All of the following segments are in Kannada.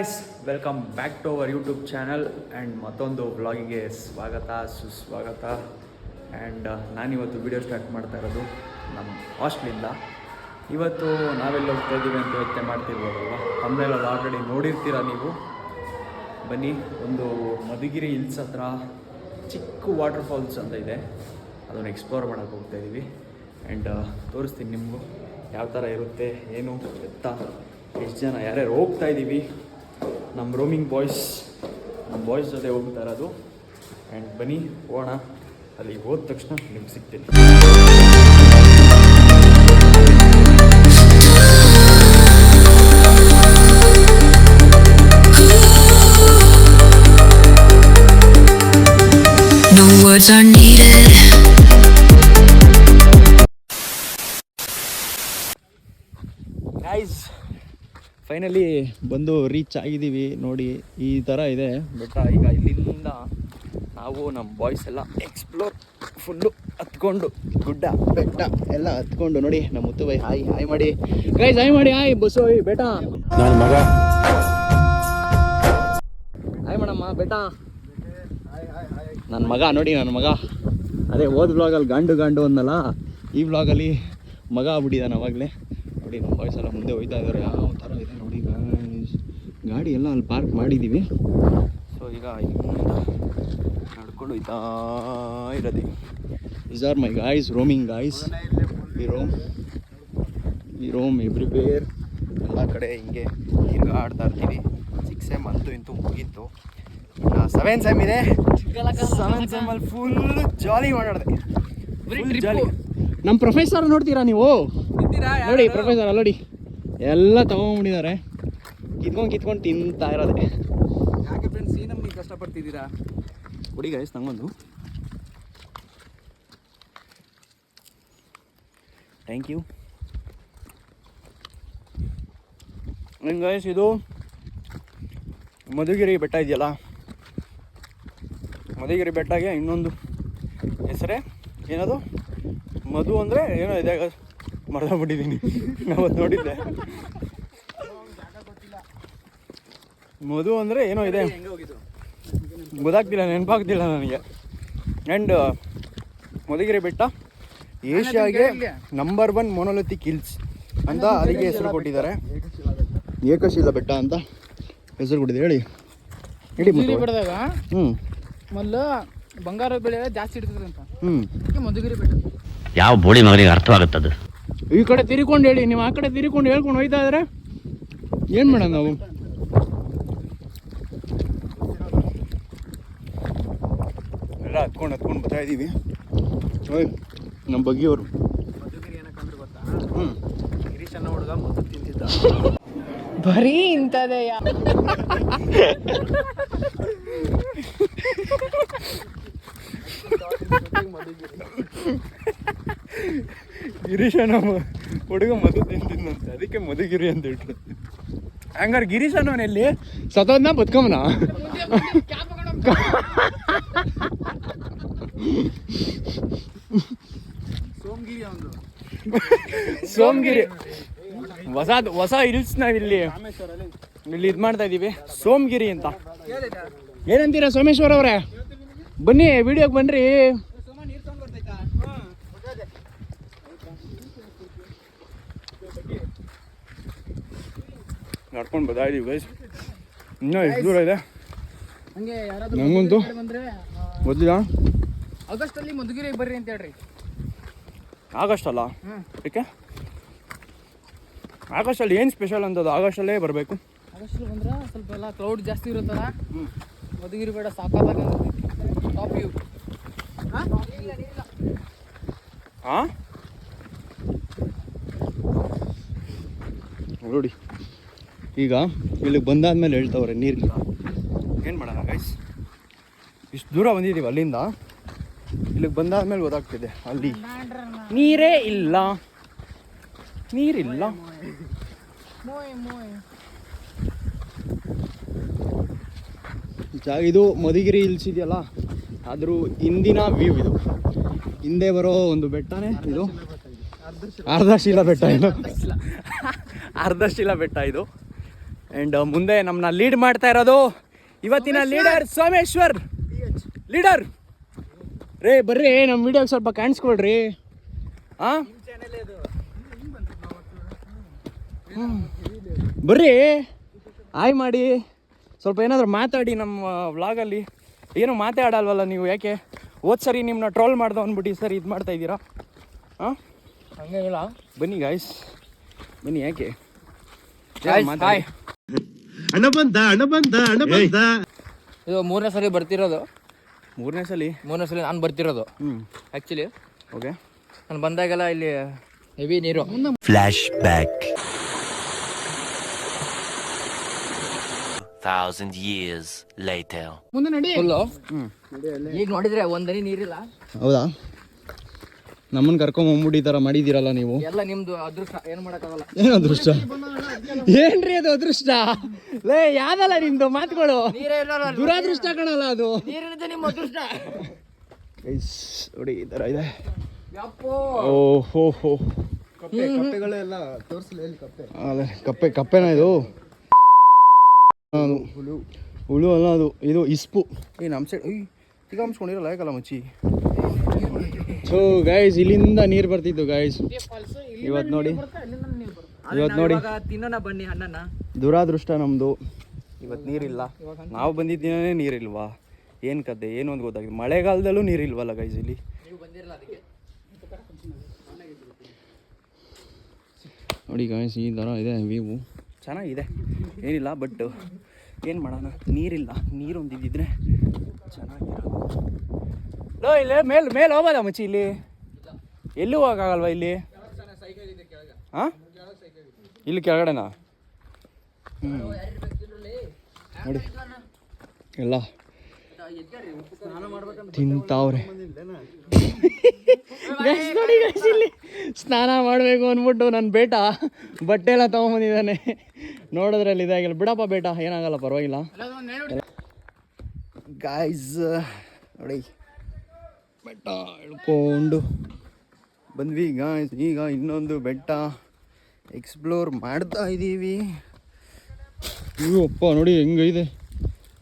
Guys welcome back to our YouTube channel and ಮತ್ತೊಂದು ವ್ಲಾಗಿಗೆ ಸ್ವಾಗತ, ಸುಸ್ವಾಗತ. ಆ್ಯಂಡ್ ನಾನಿವತ್ತು ವಿಡಿಯೋ ಸ್ಟಾರ್ಟ್ ಮಾಡ್ತಾ ಇರೋದು ನಮ್ಮ ಹಾಸ್ಟ್ಲಿಂದ ಇವತ್ತು ನಾವೆಲ್ಲ ಹೋಗ್ತಾ ಇದ್ದೀವಿ ಅಂತ ಯೋಚನೆ ಮಾಡ್ತಿರ್ಬೋದಲ್ವ? ತಮ್ಮೆಲ್ಲ ಆಲ್ರೆಡಿ ನೋಡಿರ್ತೀರ ನೀವು? ಬನ್ನಿ, ಒಂದು ಮಧುಗಿರಿ ಹಿಲ್ಸ್ ಹತ್ರ ಚಿಕ್ಕ ವಾಟರ್ ಫಾಲ್ಸ್ ಅಂತ ಇದೆ. ಅದನ್ನು ಎಕ್ಸ್ಪ್ಲೋರ್ ಮಾಡೋಕ್ಕೆ ಹೋಗ್ತಾ ಇದ್ದೀವಿ. ಆ್ಯಂಡ್ ತೋರಿಸ್ತೀನಿ ನಿಮಗೂ. ಯಾವ ಥರ ಇರುತ್ತೆ, ಏನು, ಎತ್ತ, ಎಷ್ಟು ಜನ, ಯಾರ್ಯಾರು ಹೋಗ್ತಾ ಇದ್ದೀವಿ. ನಮ್ಮ ರೋಮಿಂಗ್ ಬಾಯ್ಸ್ ನಮ್ಮ ಬಾಯ್ಸ್ ಜೊತೆ ಹೋಗ್ತಾ ಇರೋದು ಆ್ಯಂಡ್ ಬನ್ನಿ, ಹೋಗೋಣ ಅಲ್ಲಿ ಹೋದ ತಕ್ಷಣ ನಿಮ್ಗೆ ಸಿಗ್ತೀನಿ No words are needed. Finally ಬಂದು ರೀಚ್ ಆಗಿದ್ದೀವಿ. ನೋಡಿ ಈ ಥರ ಇದೆ. ಬೆಟ್ಟ ಈಗ ಇಲ್ಲಿಂದ ನಾವು ನಮ್ಮ ಬಾಯ್ಸ್ ಎಲ್ಲ ಎಕ್ಸ್ಪ್ಲೋರ್ ಫುಲ್ಲು ಹತ್ಕೊಂಡು ಗುಡ್ಡ ಬೆಟ್ಟ ಎಲ್ಲ ಹತ್ಕೊಂಡು ನೋಡಿ ನಮ್ಮ ಮುತ್ತು ಬೈ ಹಾಯ್ ಹಾಯ್ ಮಾಡಿ. ಗೈಸ್ ಹಾಯ್ ಮಾಡಿ ಹಾಯ್ ಬಸ್ಸು ಹಾಯ್ ಬೆಟ್ಟ. ನನ್ನ ಮಗ. ಹಾಯ್ ಮೇಡಮ್ಮ ಬೆಟ್ಟ. ನನ್ನ ಮಗ ನೋಡಿ ನನ್ನ ಮಗ. ಅದೇ ಹೋದ ಬ್ಲಾಗಲ್ಲಿ ಗಂಡು ಗಂಡು ಅಂದಲ್ಲ ಈ ಬ್ಲಾಗಲ್ಲಿ ಮಗ ಆಗ್ಬಿಟ್ಟಿದ್ದಾನೆ ಅವಾಗಲೇ. ನೋಡಿ ನಮ್ಮ ಬಾಯ್ಸ್ ಎಲ್ಲ ಮುಂದೆ ಹೋಯ್ತಾ ಇದ್ದಾರೆ ಯಾವ ಥರ ಇದೆ ನೋಡಿ guys. ಗಾಡಿ ಎಲ್ಲ ಅಲ್ಲಿ ಪಾರ್ಕ್ ಮಾಡಿದ್ದೀವಿ ಸೊ ಈಗ ಇಲ್ಲಿಂದ ನಡ್ಕೊಂಡು ಹೋಯ್ತಾ ಇರೋದು. Is are my guys roaming guys ಈ ರೋಮ್ ವಿ ರೋಮ್ ಎವ್ರಿವೇರ್ ಎಲ್ಲ ಕಡೆ ಹಿಂಗೆ ತಿರ್ಗಾಡ್ತಾ ಇರ್ತೀವಿ. ಸಿಕ್ಸ್ ಸೆಮ್ ಅಂತೂ ಇಂತೂ ಮುಗೀತು. ಇನ್ನು ಸೆವೆನ್ ಸೆಮ್ ಇದೆ. ಸೆವೆನ್ ಸೆಮಲ್ಲಿ ಫುಲ್ ಜಾಲಿ ಫುಲ್ ಜಾಲಿ ನಮ್ಮ ಪ್ರೊಫೆಸರ್ ನೋಡ್ತೀರಾ ನೀವು? ನೋಡಿ ಪ್ರೊಫೆಸರ್ ಅಲ್ಲೋಡಿ. ಎಲ್ಲ ತಗೊಂಡ್ಬಿಟ್ಟಿದ್ದಾರೆ ಕಿತ್ಕೊಂಡು ಕಿತ್ಕೊಂಡು ತಿಂತಾ ಇರೋದೆ. ಯಾಕೆ ಫ್ರೆಂಡ್ಸ್ ಈ ನಮ್ಗೆ ಕಷ್ಟಪಡ್ತಿದ್ದೀರಾ? ಕೊಡಿ ಗಾಯಸ್ ನಂಗೊಂದು. ಥ್ಯಾಂಕ್ ಯು ಗೈಸ್ ಇದು ಮಧುಗಿರಿ ಬೆಟ್ಟ ಇದೆಯಲ್ಲ? ಮಧುಗಿರಿ ಬೆಟ್ಟಗೆ ಇನ್ನೊಂದು ಹೆಸರೇ? ಏನದು? ಮಧು ಅಂದರೆ ಏನೋ ಇದೆ ಮರ್ದೋಗ್ಬಿಟ್ಟಿದ್ದೀನಿ ನಾವತ್ತು ನೋಡಿದ್ದೆ. ಮಧು ಅಂದರೆ ಏನೋ ಇದೆ. ಗೊತ್ತಾಗ್ತಿಲ್ಲ ನೆನಪಾಗ್ತಿಲ್ಲ ನನಗೆ. ಆ್ಯಂಡ್ ಮಧುಗಿರಿ ಬೆಟ್ಟ ಏಷ್ಯಾಗೆ ನಂಬರ್ ಒನ್ ಮೊನೊಲಿಥಿಕ್ ಹಿಲ್ಸ್ ಅಂತ ಅದಕ್ಕೆ ಹೆಸರು ಕೊಟ್ಟಿದ್ದಾರೆ. ಏಕಶಿಲಾ ಬೆಟ್ಟ ಅಂತ ಹೆಸರು ಕೊಟ್ಟಿದೆ ಹೇಳಿ. ಹೇಳಿ ಮದುವೆ ಬೆಟ್ಟದಾಗ ಹ್ಞೂ ಮೊದಲು ಬಂಗಾರ ಬೆಳೆ ಜಾಸ್ತಿ ಇರ್ತದೆ ಅಂತ. ಹ್ಞೂ ಮಧುಗಿರಿ ಬೆಟ್ಟ. ಯಾವ ಬೋಳಿ ಮಗನಿಗೆ ಅದು ಈ ಕಡೆ ತಿರ್ಕೊಂಡು ಹೇಳಿ ನೀವು ಆ ಕಡೆ ತಿರ್ಕೊಂಡು ಹೇಳ್ಕೊಂಡು ಹೋಯ್ತಾ ಇದ್ರೆ ಏನು ಮಾಡೋಣ ನಾವು? ಎಲ್ಲ ಹತ್ಕೊಂಡು ಹತ್ಕೊಂಡು ಬರ್ತಾ ಇದ್ದೀವಿ. ಓಯ್ ನಮ್ಮ ಬಗ್ಗೆಯವರು ಮಧುಗಿರಿ ಏನಕ್ಕಂದ್ರೆ ಗೊತ್ತಾ? ಹ್ಞೂ ಹುಡುಗ ಮುದ್ದು ತಿಂತಿದ್ದ. ಬರೀ ಇಂಥದೆಯ ಗಿರೀಶ ನಮ್ಮ ಹುಡುಗ ಮದು ತಿಂತಿದ್ದಂತೆ ಅದಕ್ಕೆ ಮಧುಗಿರಿ ಅಂತ ಇಟ್ರು ಹಂಗಾರೆ ಗಿರೀಶ್ ಅನ್ನೋನ್ ಎಲ್ಲಿ? ಸತೋದ್ನ ಬದುಕಮ್ಮನ ಸೋಮಗಿರಿ ಒಂದು ಸೋಮಗಿರಿ ಹೊಸ ಹೊಸ ಹಿಲ್ಸ್ ನಾವಿಲ್ಲಿ ಇಲ್ಲಿ ಇದು ಮಾಡ್ತಾ ಇದೀವಿ. ಸೋಮಗಿರಿ ಅಂತ. ಏನಂತೀರಾ ಸೋಮೇಶ್ವರ್ ಅವರೇ? ಬನ್ನಿ ವಿಡಿಯೋಗೆ ಬನ್ರಿ. ನಡ್ಕೊಂಡು ಬರ್ತಾ ಇದೀವಿ ಗೈಸ್ ಇನ್ನೂ ಎಷ್ಟು ದೂರ ಇದೆ? ನಂಗಂತೂ ಗೊತ್ತಿಲ್ಲ. ಆಗಸ್ಟ್ ಅಲ್ಲಿ ಮಧುಗಿರಿ ಬರ್ರಿ ಅಂತ ಹೇಳ್ರಿ. ಆಗಸ್ಟ್ ಅಲ್ಲ. ಏಕೆ? ಆಗಸ್ಟಲ್ಲಿ ಏನು ಸ್ಪೆಷಲ್ ಅಂತದ್ದು ಆಗಸ್ಟಲ್ಲೇ ಬರಬೇಕು. ಆಗಸ್ಟ್ ಬಂದ್ರೆ ಸ್ವಲ್ಪ ಎಲ್ಲ ಕ್ಲೌಡ್ ಜಾಸ್ತಿ ಇರುತ್ತಲ್ಲ? ಮಧುಗಿರಿ ಬೇಡ ಸಾಕಾದಾಗ ಟಾಪ್ ವ್ಯೂ ಹಾಂ? ನೋಡಿ. ಈಗ ಇಲ್ಲಿಗೆ ಬಂದಾದ್ಮೇಲೆ ಹೇಳ್ತಾವ್ರೆ ನೀರಿಲ್ಲ ಏನು ಮಾಡೋಣ ಗೈಸ್ ಇಷ್ಟು ದೂರ ಬಂದಿದ್ದೀವಿ ಅಲ್ಲಿಂದ. ಇಲ್ಲಿಗೆ ಬಂದಾದ್ಮೇಲೆ ಗೊತ್ತಾಗ್ತಿದೆ ಅಲ್ಲಿ. ನೀರೇ ಇಲ್ಲ. ನೀರಿಲ್ಲ. ಜಾಗ ಇದು ಮಧುಗಿರಿ ಹಿಲ್ಸ್ ಇದೆಯಲ್ಲ? ಅದ್ರ ಹಿಂದಿನ ವ್ಯೂ ಇದು. ಹಿಂದೆ ಬರೋ ಒಂದು ಬೆಟ್ಟನೇ ಇದು. ಅರ್ಧಶಿಲಾ ಬೆಟ್ಟ ಇದು. ಅರ್ಧಶಿಲಾ ಬೆಟ್ಟ ಇದು. ಆ್ಯಂಡ್ ಮುಂದೆ ನಮ್ಮನ್ನ ಲೀಡ್ ಮಾಡ್ತಾ ಇರೋದು ಇವತ್ತಿನ ಲೀಡರ್ ಸೋಮೇಶ್ವರ್. ಲೀಡರ್. ರೇ ಬರ್ರಿ ನಮ್ಮ ವಿಡಿಯೋ ಸ್ವಲ್ಪ ಕಾಣಿಸ್ಕೊಳ್ರಿ ಹಾಂ ಬರ್ರಿ ಆಯ್ ಮಾಡಿ ಸ್ವಲ್ಪ ಏನಾದರೂ ಮಾತಾಡಿ ನಮ್ಮ ವ್ಲಾಗಲ್ಲಿ ಏನು ಮಾತಾಡಲ್ವಲ್ಲ ನೀವು ಯಾಕೆ ಹೋದ್ ಸರಿ ನಿಮ್ಮನ್ನ ಟ್ರೋಲ್ ಮಾಡ್ದೆ ಅಂದ್ಬಿಟ್ಟು ಸರ್ ಇದು ಮಾಡ್ತಾ ಇದ್ದೀರಾ ಹಾಂ ಹೇಳ ಬನ್ನಿ ಗಾಯ್ಸ್ ಬನ್ನಿ ಯಾಕೆ ಅಣ್ಣ ಬಂದ ಅಣ್ಣ ಬಂದ ಅಣ್ಣ ಬಂದ ಇದು ಮೂರನೇ ಸರಿ ಬರ್ತಿರೋದು ಮೂರನೇ ಸಲ? ಮೂರನೇ ಸಲ ನಾನು ಬರ್ತಿರೋದು. ಆಕ್ಚುಲಿ ಆ್ಯಕ್ಚುಲಿ ಓಕೆ ನಾನು ಬಂದಾಗೆಲ್ಲ ಇಲ್ಲಿ ಹೆವಿ ನೀರು. Flash back thousand years later. Full ಈಗ ನೋಡಿದ್ರೆ ಒಂದನಿ ನೀರಿಲ್ಲ. ಹೌದಾ? ನಮ್ಮನ್ನು ಕರ್ಕೊಂಬಂದ್ಬಿಟ್ಟು ಈ ಥರ ಮಾಡಿದ್ದೀರಲ್ಲ ನೀವು? ಎಲ್ಲ ನಿಮ್ದು ಅದೃಷ್ಟ. ಏನು ಮಾಡೋಕ್ಕಾಗಲ್ಲ. ಏನು ಅದೃಷ್ಟ? ಏನ್ರಿ ಅದು ಅದೃಷ್ಟ? ಲೇ ಯಾವ್ದಲ್ಲ ನಿಮ್ದು? ಮಾತುಗಳು ನೀರೇ ಇಲ್ಲ ದುರಾದೃಷ್ಟ ಕಣಲ್ಲ ಅದು. ನಿಮ್ಮ ಅದೃಷ್ಟ. ಗೈಸ್ ನೋಡಿ ಈ ಥರ ಇದೆ. ಯಪ್ಪೋ. ಓ ಹೋ. ಹೋ ಕಪ್ಪೆಗಳೆಲ್ಲ ತೋರಿಸಲಿ ಎಲ್ಲಿ ಕಪ್ಪೆ? ಅಲ್ಲ ಕಪ್ಪೆ ಕಪ್ಪೆನ ಇದು? ಹುಳು. ಅಲ್ಲ ಅದು. ಇದು ಇಸ್ಪು. ಈ ನಮ್ಮ ಸೈಡ್ ಈಗ ಹಮ್ಸ್ಕೊಂಡಿರಲ್ಲ ಯಾಕಲ್ಲ ಮಚ್ಚಿ? ಸೊ ಗೈಸ್ ಇಲ್ಲಿಂದ ನೀರು ಬರ್ತಿತ್ತು ಗೈಸ್ ಇವತ್ತು ನೋಡಿ. ಇವತ್ತು ನೋಡಿ. ತಿನ್ನೋಣ ಬನ್ನಿ ಅಣ್ಣನ ದುರಾದೃಷ್ಟ ನಮ್ಮದು ಇವತ್ತು ನೀರಿಲ್ಲ. ನಾವು ಬಂದಿದ್ದ ದಿನನೇ ನೀರಿಲ್ವಾ? ಏನು ಕದ್ದೆ ಏನು ಒಂದು ಗೊತ್ತಾಗಿದೆ ಮಳೆಗಾಲದಲ್ಲೂ ನೀರಿಲ್ವಲ್ಲ ಗೈಸ್ ಇಲ್ಲಿ? ನೋಡಿ ಗಾಯ್ಸ್ ಈ ಥರ ಇದೆ ವ್ಯೂ ಚೆನ್ನಾಗಿದೆ. ಏನಿಲ್ಲ ಬಟ್ ಏನು ಮಾಡೋಣ? ನೀರಿಲ್ಲ. ನೀರು ಒಂದಿದ್ದಿದ್ರೆ ಚೆನ್ನಾಗಿರೋದು. ಲೋ, ಇಲ್ಲೇ ಮೇಲೆ ಮೇಲೆ ಹೋಗೋದ ಮಚ್ಚಿ ಇಲ್ಲಿ? ಎಲ್ಲೂ ಹೋಗಕ್ಕಾಗಲ್ವಾ ಇಲ್ಲಿ? ಹಾಂ ಇಲ್ಲಿ ಕೆಳಗಡೆನಾ? ಹ್ಞೂ ನೋಡಿ. ಎಲ್ಲ. ತಿಂತಾವ್ರೆ. ನೋಡಿ ಇಲ್ಲಿ ಸ್ನಾನ ಮಾಡಬೇಕು ಅಂದ್ಬಿಟ್ಟು ನನ್ನ ಬೇಟ, ಬಟ್ಟೆ ಎಲ್ಲ ತೊಗೊಂಬಂದಿದ್ದಾನೆ. ನೋಡೋದ್ರಲ್ಲಿ ಇದಾಗಿಲ್ಲ. ಬಿಡಪ್ಪ ಬೇಟ, ಏನಾಗಲ್ಲ, ಪರವಾಗಿಲ್ಲ. ಗಾಯ್ಸ್ ನೋಡಿ. ಬೆಟ್ಟ ಇಳ್ಕೊಂಡು ಬಂದ್ವಿ. ಈಗ ಈಗ ಇನ್ನೊಂದು ಬೆಟ್ಟ ಎಕ್ಸ್ಪ್ಲೋರ್ ಮಾಡ್ತಾ ಇದ್ದೀವಿ. ಅಪ್ಪ, ನೋಡಿ ಹೆಂಗೈದೆ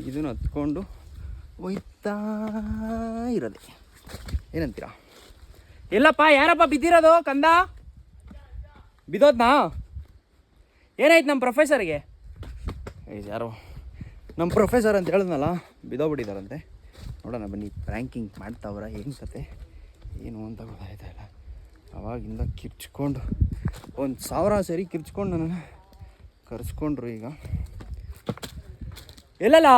ಇದನ್ನು ಹತ್ಕೊಂಡು ಹೋಯ್ತಾ ಇರೋದೆ. ಏನಂತೀರಾ? ಎಲ್ಲಪ್ಪ, ಯಾರಪ್ಪ ಬಿದ್ದಿರೋದು ಕಂದ? ಬಿದ್ದೋದ್ನಾ? ಏನಾಯ್ತು ನಮ್ಮ ಪ್ರೊಫೆಸರ್ಗೆ ಯಾರೋ. ನಮ್ಮ ಪ್ರೊಫೆಸರ್ ಅಂತ ಹೇಳಿದ್ನಲ್ಲ ಬಿದ್ದೋಗ್ಬಿಟ್ಟಿದಾರಂತೆ ನೋಡೋಣ ಬನ್ನಿ ಪ್ರ್ಯಾಂಕಿಂಗ್ ಮಾಡ್ತಾವ್ರ ಏನು ಕತೆ? ಏನು ಅಂತ ಗೊತ್ತಾಯ್ತಾ ಇಲ್ಲ. ಅವಾಗಿಂದ ಕಿರ್ಚ್ಕೊಂಡು ಒಂದು ಸಾವಿರ ಸರಿ ಕಿರ್ಚ್ಕೊಂಡು ನನ್ನ ಕರೆಸ್ಕೊಂಡ್ರು ಈಗ. ಎಲ್ಲಲ್ಲ?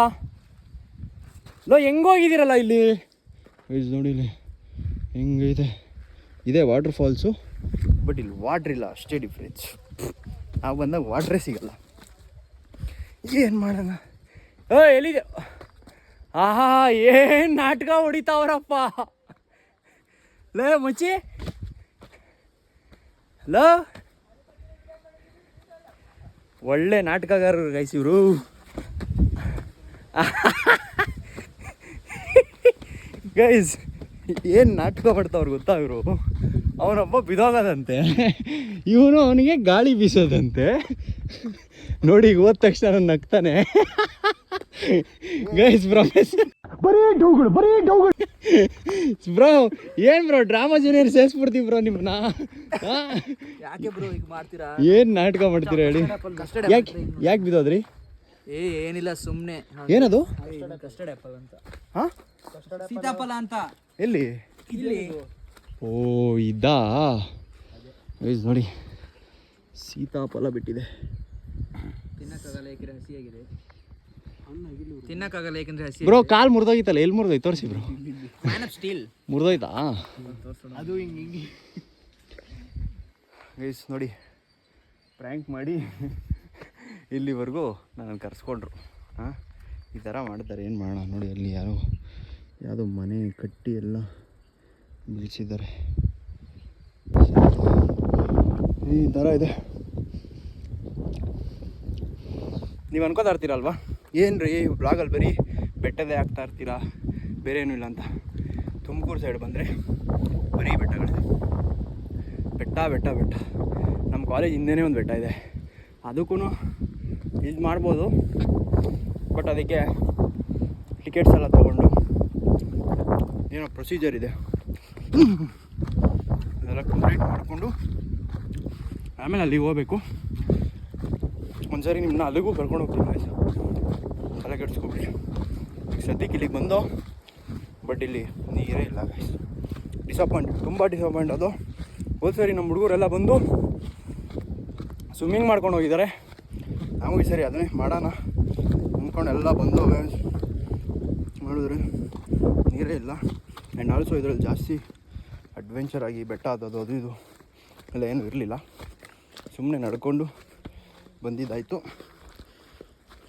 ಲೋ ಹೆಂಗೋಗಿದ್ದೀರಲ್ಲ ಇಲ್ಲಿ? ವೈಸ್ ನೋಡಿ ಇಲ್ಲಿ ಹೆಂಗೈತೆ. ಇದೆ ವಾಟರ್ ಫಾಲ್ಸು ಬಟ್ ಇಲ್ಲಿ ವಾಟ್ರ್ ಇಲ್ಲ ಅಷ್ಟೇ ಡಿಫ್ರೆನ್ಸ್ ನಾವು ಬಂದಾಗ ವಾಟ್ರೇ ಸಿಗಲ್ಲ. ಏನು ಮಾಡೋಣ? ಓ ಎಲ್ಲಿದೆ? ಆಹಾ, ಏನ್ ನಾಟಕ ಹೊಡಿತಾವ್ರಪ್ಪ? ಲೇ, ಮುಚ್ಚಿ. ಲೋ. ಒಳ್ಳೆ ನಾಟಕಗಾರರು ಗೈಸ್ ಇವರು. ಗೈಸ್ ಏನ್ ನಾಟಕ ಮಾಡ್ತಾವ್ರು ಗೊತ್ತಾ ಇವರು? ಅವನೊಬ್ಬ ಬಿದೋಗೋದಂತೆ. ಇವನು ಅವನಿಗೆ ಗಾಳಿ ಬೀಸೋದಂತೆ. ನೋಡಿ ಹೋದ ತಕ್ಷಣ ನಗ್ತಾನೆ. ಗೈಸ್ ಬ್ರೋ ಬರೀ ಡೌಗಳು ಬರೀ ಡೌಗಳು. ಬ್ರೋ ಏನ್ ಬ್ರೋ ಡ್ರಾಮಾ ಜೂನಿಯರ್ ಸೇರಿಸ್ಬಿಡ್ತೀವಿ ಬ್ರೋ ನಿಮ್ಮನ್ನ ಯಾಕೆ ಬ್ರೋ ಈಗ ಮಾಡ್ತೀರಾ? ಏನ್ ನಾಟಕ ಮಾಡ್ತೀರಾ ಹೇಳಿ? ಯಾಕೆ ಯಾಕೆ ಬಿದ್ದೋದ್ರಿ? ಏ ಏನಿಲ್ಲ ಸುಮ್ಮನೆ ಏನದು? ಕಸ್ಟರ್ಡ್ ಆಪಲ್ ಅಂತ. ಹಾಂ ಸೀತಾಫಲ ಅಂತ. ಎಲ್ಲಿ? ಇಲ್ಲಿ. ಓ ಇದಾ? ಗೈಸ್ ನೋಡಿ. ಸೀತಾಫಲ ಬಿಟ್ಟಿದೆ. ತಿನ್ನಕ್ಕಾಗಲ್ಲ ಯಾಕೆಂದ್ರೆ ಹಸಿಯಾಗಿದೆ ತಿನ್ನಕ್ಕಾಗಲ್ಲ ಯಾಕಂದ್ರೆ ಹಸಿ ಬ್ರೋ ಕಾಲ್ ಮುರಿದೋಗಿತ್ತಲ್ಲ ಎಲ್ಲಿ ಮುರಿದೋಯ್ತು? ತೋರಿಸಿ ಬ್ರೋ ಮ್ಯಾನ್ ಆಫ್ ಸ್ಟೀಲ್ ಮುರಿದೋಯ್ತಾ? ಅದು ಹಿಂಗೆ ಹಿಂಗೆ. ಗೈಸ್ ನೋಡಿ ಪ್ರ್ಯಾಂಕ್ ಮಾಡಿ ಇಲ್ಲಿವರೆಗೂ ನಾನು ಕರೆಸ್ಕೊಂಡ್ರು. ಹಾಂ? ಈ ಥರ ಮಾಡ್ತಾರೆ ಏನು ಮಾಡೋಣ? ನೋಡಿ ಅಲ್ಲಿ ಯಾರೋ ಯಾವುದೋ ಮನೆ ಕಟ್ಟಿ ಎಲ್ಲ ಬಿಡಿಸಿದ್ದಾರೆ ಈ ಥರ ಇದೆ. ನೀವು ಅನ್ಕೋತಾ ಇರ್ತೀರಲ್ವಾ? ಏನು ರೀ ಬ್ಲಾಗಲ್ಲಿ ಬರೀ ಬೆಟ್ಟದೇ ಆಗ್ತಾ ಇರ್ತೀರಾ? ಬೇರೆ ಏನೂ ಇಲ್ಲ ಅಂತ. ತುಮಕೂರು ಸೈಡ್ ಬಂದರೆ ಬರೀ ಬೆಟ್ಟಗಳಿದೆ ಬೆಟ್ಟ ಬೆಟ್ಟ ಬೆಟ್ಟ. ನಮ್ಮ ಕಾಲೇಜ್ ಹಿಂದೆನೇ ಒಂದು ಬೆಟ್ಟ ಇದೆ. ಅದಕ್ಕೂ ಇದು ಮಾಡ್ಬೋದು. ಬಟ್ ಅದಕ್ಕೆ ಟಿಕೆಟ್ಸ್ ಎಲ್ಲ ತೊಗೊಂಡು ಏನೋ ಪ್ರೊಸೀಜರ್ ಇದೆ. ಅದೆಲ್ಲ ಕಂಪ್ಲೀಟ್ ಮಾಡಿಕೊಂಡು ಆಮೇಲೆ ಅಲ್ಲಿಗೆ ಹೋಗ್ಬೇಕು. ಒಂದ್ಸರಿ ನಿಮ್ಮನ್ನ ಅಲ್ಲಿಗೂ ಕರ್ಕೊಂಡು ಹೋಗ್ತೀನಿ guys. ತಲೆ ಕೆಡಿಸ್ಕೊಬಿಡಿ ಈಗ ಸದ್ಯಕ್ಕೆ ಇಲ್ಲಿಗೆ ಬಂದು ಬಟ್ ಇಲ್ಲಿ ನೀರೇ ಇಲ್ಲ ಡಿಸಪಾಯಿಂಟ್ ತುಂಬ ಡಿಸಪಾಯಿಂಟ್ ಅದು. ಹೋದ ಸರಿ ನಮ್ಮ ಹುಡುಗರೆಲ್ಲ ಬಂದು ಸ್ವಿಮ್ಮಿಂಗ್ ಮಾಡ್ಕೊಂಡು ಹೋಗಿದ್ದಾರೆ. ನಾವು ಈ ಸರಿ ಅದನ್ನೇ ಮಾಡೋಣ. ಅಂದ್ಕೊಂಡು ಎಲ್ಲ ಬಂದು. ಮಾಡಿದ್ರೆ ನೀರೇ ಇಲ್ಲ. ಆ್ಯಂಡ್ ಆಲ್ಸೋ ಇದರಲ್ಲಿ ಜಾಸ್ತಿ ಅಡ್ವೆಂಚರ್ ಆಗಿ ಬೆಟ್ಟ ಅದು ಅದು ಇದು ಎಲ್ಲ ಏನೂ ಇರಲಿಲ್ಲ. ಸುಮ್ಮನೆ ನಡ್ಕೊಂಡು ಬಂದಿದ್ದಾಯಿತು.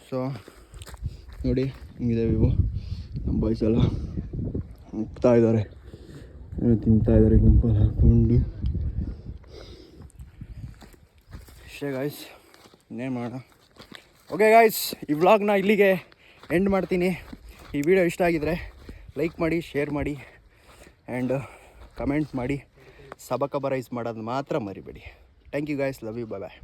ಸೊ ನೋಡಿ, ಹಿಂಗಿದೆ ವಿವೋ. ನಮ್ಮ ಬಾಯ್ಸ್ ಎಲ್ಲ ಹೋಗ್ತಾ ಇದ್ದಾರೆ. ತಿಂತಾ ಇದ್ದಾರೆ, ಗುಂಪಲ್ಲಿ ಹಾಕ್ಕೊಂಡು. ಇಷ್ಟೇ ಗಾಯ್ಸ್ ಇನ್ನೇನು ಮಾಡೋಣ? ಓಕೆ ಗಾಯ್ಸ್ ಈ ವ್ಲಾಗ್ನ ಇಲ್ಲಿಗೆ ಎಂಡ್ ಮಾಡ್ತೀನಿ. ಈ ವಿಡಿಯೋ ಇಷ್ಟ ಆಗಿದ್ರೆ ಲೈಕ್ ಮಾಡಿ ಶೇರ್ ಮಾಡಿ ಆ್ಯಂಡ್ ಕಮೆಂಟ್ ಮಾಡಿ. ಸಬಕಬರೈಸ್ ಮಾಡೋದು ಮಾತ್ರ ಮರಿಬೇಡಿ. Thank you guys love you bye